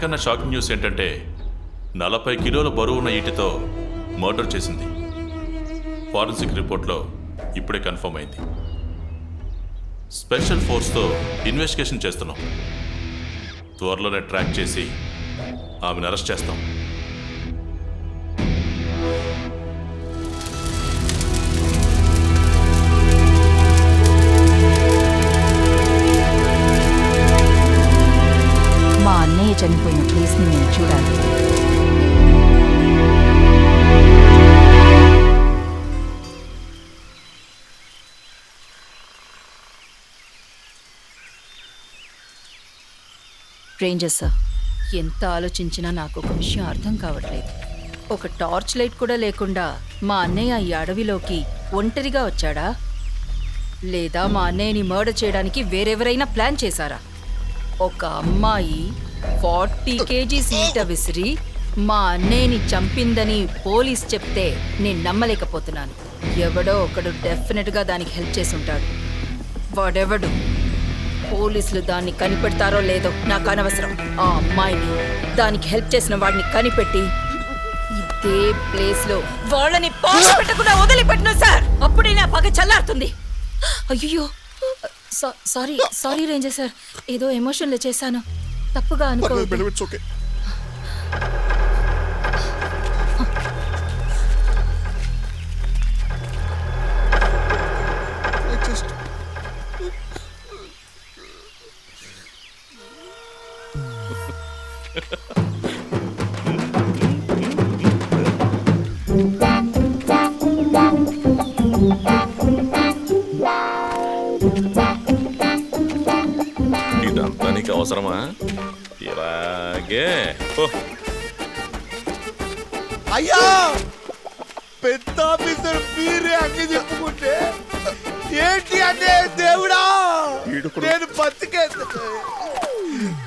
అన్నిటికన్నా shocking news ఏంటంటే నలభై కిలోల బరువున్న ఈటితో మర్డర్ చేసింది. ఫారెన్సిక్ రిపోర్ట్లో ఇప్పుడే కన్ఫర్మ్ అయింది. స్పెషల్ ఫోర్స్తో ఇన్వెస్టిగేషన్ చేస్తున్నాం. త్వరలోనే ట్రాక్ చేసి ఆమెను అరెస్ట్ చేస్తాం. అన్నయ్య ప్లేస్ని నేను చూడాలి రేంజర్ సార్ ఎంత ఆలోచించినా నాకు ఒక విషయం అర్థం కావట్లేదు. ఒక టార్చ్ లైట్ కూడా లేకుండా మా అన్నయ్య ఈ అడవిలోకి ఒంటరిగా వచ్చాడా? లేదా మా అన్నయ్యని మర్డర్ చేయడానికి వేరెవరైనా ప్లాన్ చేశారా? ఒక అమ్మాయి ఫార్టీ కేజీస్ ఈట విసిరి మా అన్నయ్యని చంపిందని పోలీస్ చెప్తే నేను నమ్మలేకపోతున్నాను. ఎవడో ఒకడు డెఫినెట్గా దానికి హెల్ప్ చేసి ఉంటాడు వాడెవడు? పోలీసులు దాన్ని కనిపెడతారో లేదో నాకు అనవసరం. ఆ అమ్మాయిని దానికి హెల్ప్ చేసిన వాడిని కనిపెట్టి ఇదే ప్లేస్లో వాళ్ళని పాలు పెట్టకుండా వదిలిపెట్టను సార్! అప్పుడే నా పగ చల్లారుతుంది. అయ్యో సారీ సారీ రేంజర్ సార్. ఏదో ఎమోషన్లో చేశాను. తప్పుగా అనుకో ఇట్స్ ఓకే అవసరమా? ఇలాగే. అయ్యా! పెద్ద ఆఫీసర్ మీరే అన్ని చెప్పుకుంటే ఏంటి అంటే దేవుడా? నేను బతికే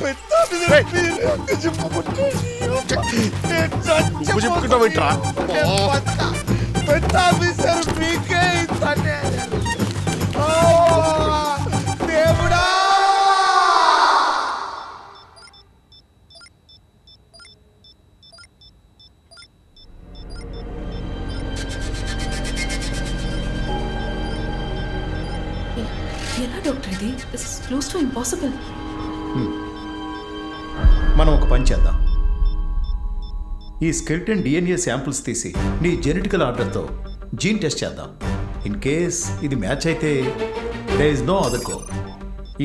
పెద్ద ఆఫీసర్ మీరే అన్ని చెప్పుకుంటే నేను. ఎలా డాక్టర్ ఇది? క్లోజ్ టు ఇంపాసిబుల్ మనం ఒక పని చేద్దాం. ఈ స్కెల్టన్ డిఎన్ఏ శాంపుల్స్ తీసి నీ జెనెటికల్ ఆర్డర్తో జీన్ టెస్ట్ చేద్దాం. ఇన్ కేస్ ఇది మ్యాచ్ అయితే they is no other go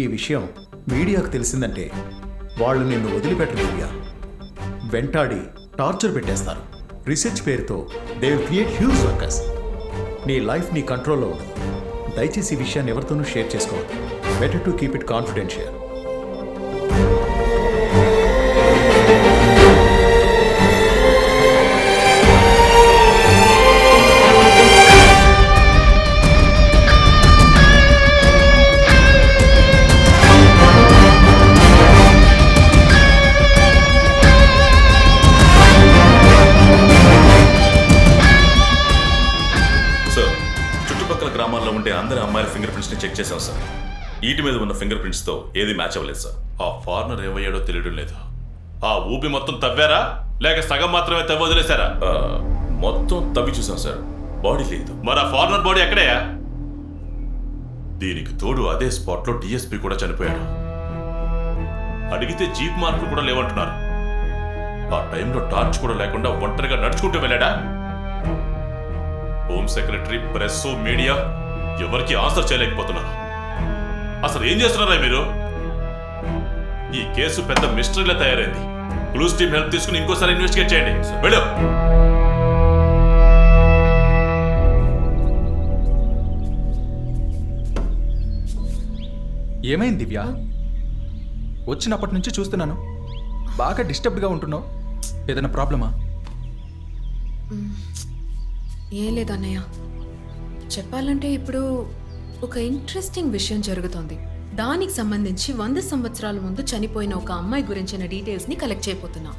ఈ విషయం మీడియాకు తెలిసిందంటే వాళ్ళు నిన్ను వదిలిపెట్టరు దివ్య. వెంటాడి టార్చర్ పెట్టేస్తారు. రీసెర్చ్ పేరుతో they will create huge workers నీ లైఫ్ నీ కంట్రోల్లో ఉండదు దయచేసి ఈ విషయాన్ని ఎవరితోనూ షేర్ చేసుకోవద్దు. Better to keep it confidential. ఉండే అందరి అమ్మాయిల ఫింగర్ ప్రింట్స్ని చెక్ చేశాం సార్ ఈటి మీద ఉన్న ఫింగర్ ప్రింట్స్తో ఏది మ్యాచ్ అవ్వలేదు సార్ ఆ ఫారినర్ ఏమయ్యాడో తెలియడం లేదు. ఆ ఊపి మొత్తం తవ్వారా? లేక సగం మాత్రమే తవ్వి వదిలేశారా మొత్తం తవ్వి చూసాం సార్ బాడీ లేదు. మరి ఆ ఫారినర్ బాడీ ఎక్కడయా దీనికి తోడు అదే స్పాట్లో డిఎస్పీ కూడా చనిపోయాడు. అడిగితే జీప్ మార్కులు కూడా లేవంటున్నారు. ఆ టైంలో టార్చ్ కూడా లేకుండా ఒంటరిగా నడుచుకుంటూ వెళ్ళాడా? హోమ్ సెక్రటరీ ప్రెస్ మీడియా ఎవరికి ఆన్సర్ చేయలేకపోతున్నారు. అసలు ఏం చేస్తున్నారా మీరు? ఈ కేసు పెద్ద మిస్టరీలా తయారైంది. క్లూస్ టీమ్ హెల్ప్ తీసుకుని ఇంకోసారి ఇన్వెస్టిగేట్ చేయండి. వెళ్ళు. ఏమైంది దివ్య? వచ్చినప్పటి నుంచి చూస్తున్నాను. బాగా డిస్టర్బ్డ్గా ఉంటున్నావు. ఏదైనా ప్రాబ్లమా? ఏం లేదన్నయ్య చెప్పాలంటే ఇప్పుడు ఒక ఇంట్రెస్టింగ్ విషయం జరుగుతోంది. దానికి సంబంధించి వంద సంవత్సరాల ముందు చనిపోయిన ఒక అమ్మాయి గురించిన డీటెయిల్స్ని కలెక్ట్ చేయబోతున్నా.